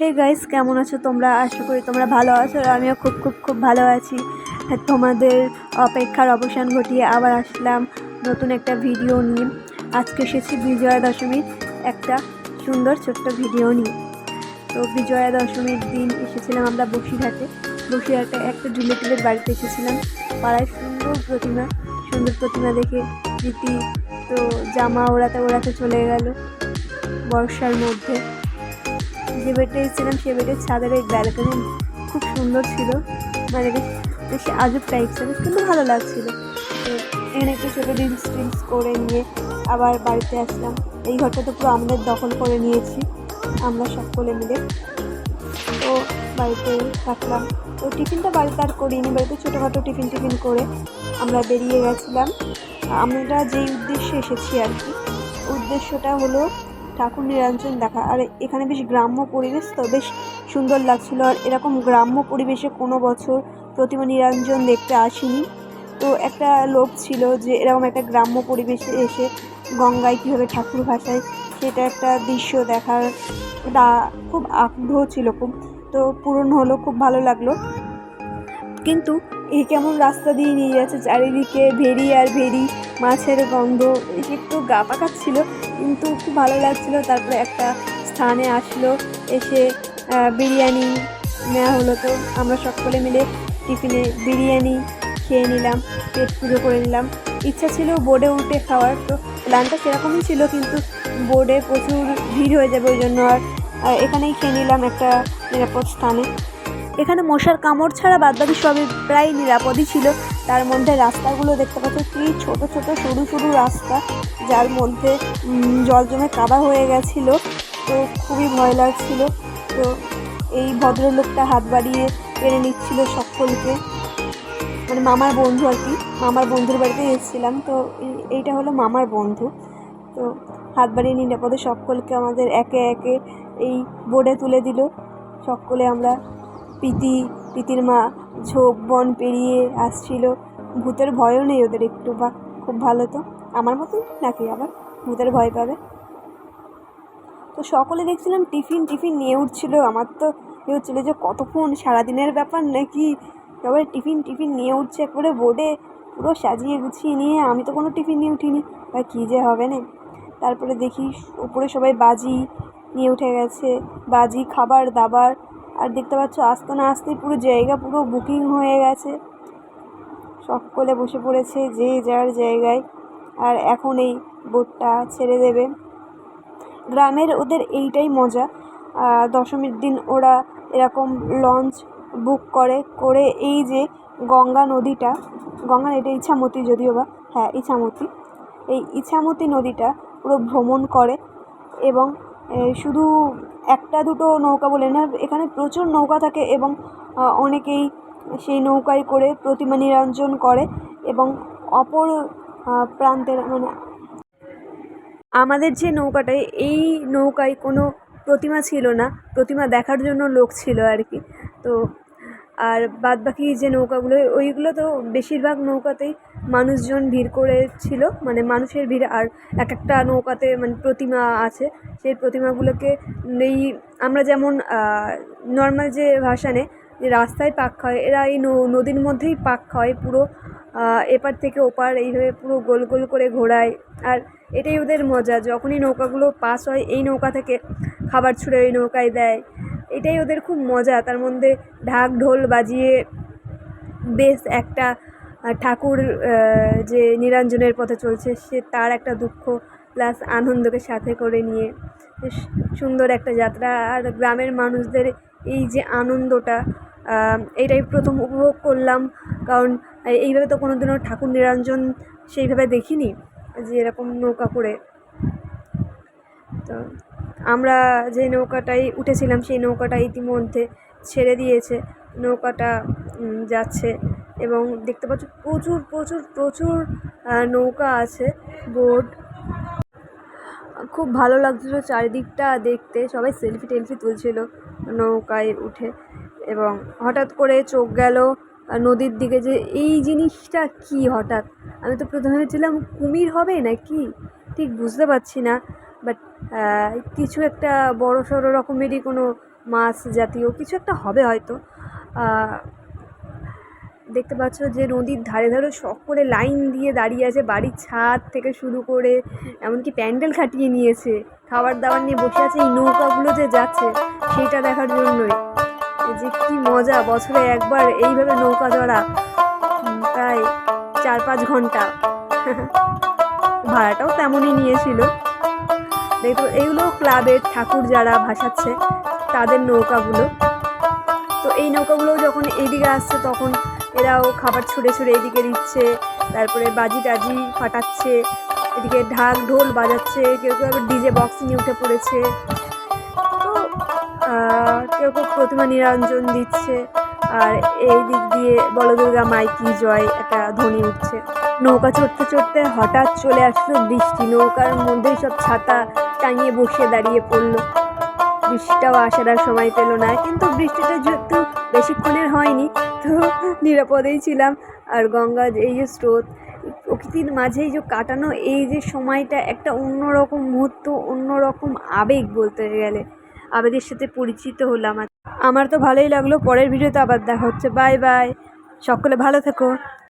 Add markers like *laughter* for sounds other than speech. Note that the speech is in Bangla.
হে গাইস কেমন আছো তোমরা? আশা করি তোমরা ভালো আছো আমিও খুব খুব খুব ভালো আছি। তোমাদের অপেক্ষার অবসান ঘটিয়ে আবার আসলাম নতুন একটা ভিডিও নিয়ে। আজকে এসেছি বিজয়া দশমীর একটা সুন্দর ছোট্ট ভিডিও নিয়ে। তো বিজয়া দশমীর দিন এসেছিলাম আমরা বসিরহাটে। বসিরহাটে একটা রিলেটিভের বাড়িতে এসেছিলাম। পাড়ায় সুন্দর প্রতিমা সুন্দর প্রতিমা দেখে রীতি, তো জামা ওড়াতে ওড়াতে চলে গেল বর্ষার মধ্যে। যে বেডে এসেছিলাম, সে বেডের ছাদের এই ব্যালকনি খুব সুন্দর ছিল। মানে বেশ আজব টাইপসের কিন্তু ভালো লাগছিল। তো এখানে একটু ছোটো রিলস টিলস করে নিয়ে আবার বাড়িতে আসলাম। এই ঘরটা তো পুরো আমাদের দখল করে নিয়েছি, আমরা সকলে মিলে। তো বাড়িতে থাকলাম তো টিফিনটা বাড়িতে আর করিনি, বাড়িতে ছোটোখাটো টিফিন টিফিন করে আমরা বেরিয়ে গেছিলাম। আমরা যেই উদ্দেশ্যে এসেছি আর কি, উদ্দেশ্যটা হলো ঠাকুর নিরঞ্জন দেখা। আর এখানে বেশ গ্রাম্য পরিবেশ তো, বেশ সুন্দর লাগছিল। আর এরকম গ্রাম্য পরিবেশে কোনো বছর প্রতিমা নিরঞ্জন দেখতে আসিনি। তো একটা লোক ছিল যে, এরকম একটা গ্রাম্য পরিবেশে এসে গঙ্গায় কীভাবে ঠাকুর ভাসায়, সেটা একটা দৃশ্য দেখার একটা খুব আগ্রহ ছিল খুব। তো পূরণ হলো, খুব ভালো লাগল। কিন্তু এই কেমন রাস্তা দিয়ে নিয়ে যাচ্ছে, চারিদিকে ভেরি আর ভেরি মাছের গন্ধ একটু গা পাকাচ্ছিল। কিন্তু খুব ভালো লাগছিল। তারপরে একটা স্থানে আসলো, এসে বিরিয়ানি নেওয়া হলো। তো আমরা সকলে মিলে টিফিনে বিরিয়ানি খেয়ে নিলাম, পেট পুজো করে নিলাম। ইচ্ছা ছিল বোর্ডে উঠে খাওয়ার। তো প্ল্যানটা সেরকমই ছিল, কিন্তু বোর্ডে প্রচুর ভিড় হয়ে যাবে ওই জন্য আর এখানেই খেয়ে নিলাম একটা নিরাপদ স্থানে। এখানে মশার কামড় ছাড়া বাদবাকি সবই প্রায় নিরাপদই ছিল। তার মধ্যে রাস্তাগুলো দেখতে পাচ্ছ, কি ছোট ছোট সরু সরু রাস্তা। যার মধ্যে জল জমে কাদা হয়ে গেছিল, তো খুবই ভয় লাগছিল। তো এই ভদ্রলোকটা হাত বাড়িয়ে টেনে নিচ্ছিল সকলকে। মানে মামার বন্ধু আর কি, মামার বন্ধুর বাড়িতে এসেছিলাম, তো এই- এইটা হলো মামার বন্ধু। তো হাত বাড়িয়ে নিরাপদে সকলকে আমাদের একে একে এই বোর্ডে তুলে দিল। সকলে আমরা প্রীতি প্রীতির মা, ঝোপ, বন পেরিয়ে আসছিল। ভূতের ভয়ও নেই ওদের একটু বা খুব ভালো তো। আমার মতন নাকি আবার? ভূতের ভয় পাবে। তো সকলে দেখছিলাম টিফিন টিফিন নিয়ে উঠছিল। আমার তো এ হচ্ছিল যে কতক্ষণ সারাদিনের ব্যাপার নাকি? সবাই টিফিন টিফিন নিয়ে উঠছে একবারে বোর্ডে। পুরো সাজিয়ে গুছিয়ে নিয়ে আমি তো কোনো টিফিন নিয়ে উঠিনি। বা কী যে হবে না? তারপরে দেখি উপরে সবাই বাজি নিয়ে উঠে গেছে। বাজি, খাবার, দাবার। আর দেখতে পাচ্ছ আসতে না আসতেই পুরো জায়গা পুরো বুকিং হয়ে গেছে। সকলে বসে পড়েছে যে যার জায়গায়। আর এখন এই বোটটা ছেড়ে দেবে। গ্রামের ওদের এইটাই মজা। দশমীর দিন ওরা এরকম লঞ্চ বুক করে করে এই যে গঙ্গা নদীটা। গঙ্গা এটা ইছামতি যদিও বা হ্যাঁ ইছামতি। এই ইছামতি নদীটা পুরো ভ্রমণ করে এবং শুধু একটা দুটো নৌকা বলে না, এখানে প্রচুর নৌকা থাকে এবং অনেকেই সেই নৌকায় করে প্রতিমা নিরঞ্জন করে এবং অপর প্রান্তের মানে আমাদের যে নৌকাটায় এই নৌকায় কোনো প্রতিমা ছিল না। প্রতিমা দেখার জন্য লোক ছিল আর কি। তো আর বাদ বাকি যে নৌকাগুলো, ওইগুলো তো বেশিরভাগ নৌকাতেই মানুষজন ভিড় করেছিল মানে মানুষের ভিড়। আর এক একটা নৌকাতে মানে প্রতিমা আছে, সেই প্রতিমাগুলোকে এই আমরা যেমন নর্মাল যে ভাসানে যে রাস্তায় পাক খায় এরা এই নদীর মধ্যেই পাক খায় পুরো এপার থেকে ওপার এইভাবে পুরো গোল গোল করে ঘোরায়। আর এটাই ওদের মজা, যখনই নৌকাগুলো পাস হয়, এই নৌকা থেকে খাবার ছুঁড়ে ওই নৌকায় দেয়। এটাই ওদের খুব মজা, তার মধ্যে ঢাক ঢোল বাজিয়ে বেশ একটা ঠাকুর যে নিরঞ্জনের পথে চলছে, সে তার একটা দুঃখ প্লাস আনন্দকে সাথে করে নিয়ে। সুন্দর একটা যাত্রা। আর গ্রামের মানুষদের এই যে আনন্দটা এইটাই প্রথম উপভোগ করলাম। কারণ এইভাবে তো কোনোদিনও ঠাকুর নিরঞ্জন সেইভাবে দেখিনি, যে এরকম নৌকা করে। তো আমরা যে নৌকাটায় উঠেছিলাম, সেই নৌকাটা ইতিমধ্যে ছেড়ে দিয়েছে। নৌকাটা যাচ্ছে এবং দেখতে পাচ্ছ প্রচুর প্রচুর প্রচুর নৌকা আছে, বোট। খুব ভালো লাগছিল চারিদিকটা দেখতে। সবাই সেলফি টেলফি তুলছিল নৌকায় উঠে। এবং হঠাৎ করে চোখ গেল নদীর দিকে যে এই জিনিসটা কি হঠাৎ? আমি তো প্রথমে ভেবেছিলাম কুমির হবে না কি ঠিক বুঝতে পারছি না বাট কিছু একটা বড় সড়ো রকমেরই কোনো মাছ জাতীয় কিছু একটা হবে হয়তো। দেখতে পাচ্ছ যে নদীর ধারে ধারে সকলে লাইন দিয়ে দাঁড়িয়ে আছে, বাড়ির ছাদ থেকে শুরু করে, এমনকি প্যান্ডেল খাটিয়ে নিয়েছে। খাবার দাবার নিয়ে বসে আছে এই নৌকাগুলো যে যাচ্ছে, সেটা দেখার জন্যই। যে কি মজা বছরে একবার এইভাবে নৌকা চড়া প্রায় চার পাঁচ ঘণ্টা। *laughs* ভাড়াটাও তেমনই নিয়েছিল। দেখো এইগুলো ক্লাবের ঠাকুর যারা ভাসাচ্ছে, তাদের নৌকাগুলো। তো এই নৌকাগুলো যখন এইদিকে আসছে, তখন এরাও খাবার ছুঁড়ে ছুঁড়ে এদিকে দিচ্ছে, তারপরে বাজি টাজি ফাটাচ্ছে, এদিকে ঢাক ঢোল বাজাচ্ছে, কেউ কেউ আবার ডিজে বক্স নিয়ে উঠে পড়েছে। কেউ প্রতিমা নিরঞ্জন দিচ্ছে। আর এই দিক দিয়ে বলদুর্গা মাইকি জয় একটা ধ্বনি উঠছে। নৌকা চড়তে চড়তে হঠাৎ চলে আসলো বৃষ্টি। নৌকার মধ্যেই সব ছাতা টাঙিয়ে বসে দাঁড়িয়ে পড়ল। বৃষ্টিটাও আসার আর সময় পেল না, কিন্তু বৃষ্টিটা যেহেতু বেশিক্ষণের হয়নি, তো নিরাপদেই ছিলাম। আর গঙ্গা এই যে স্রোত, প্রকৃতির মাঝেই যে কাটানো এই যে সময়টা একটা অন্যরকম মুহূর্ত, অন্যরকম আবেগ বলতে গেলে। আবেগের সাথে পরিচিত হলাম আমার তো ভালোই লাগল, পরের ভিডিওতে আবার দেখা হচ্ছে। Bye bye. সকলে ভালো থেকো।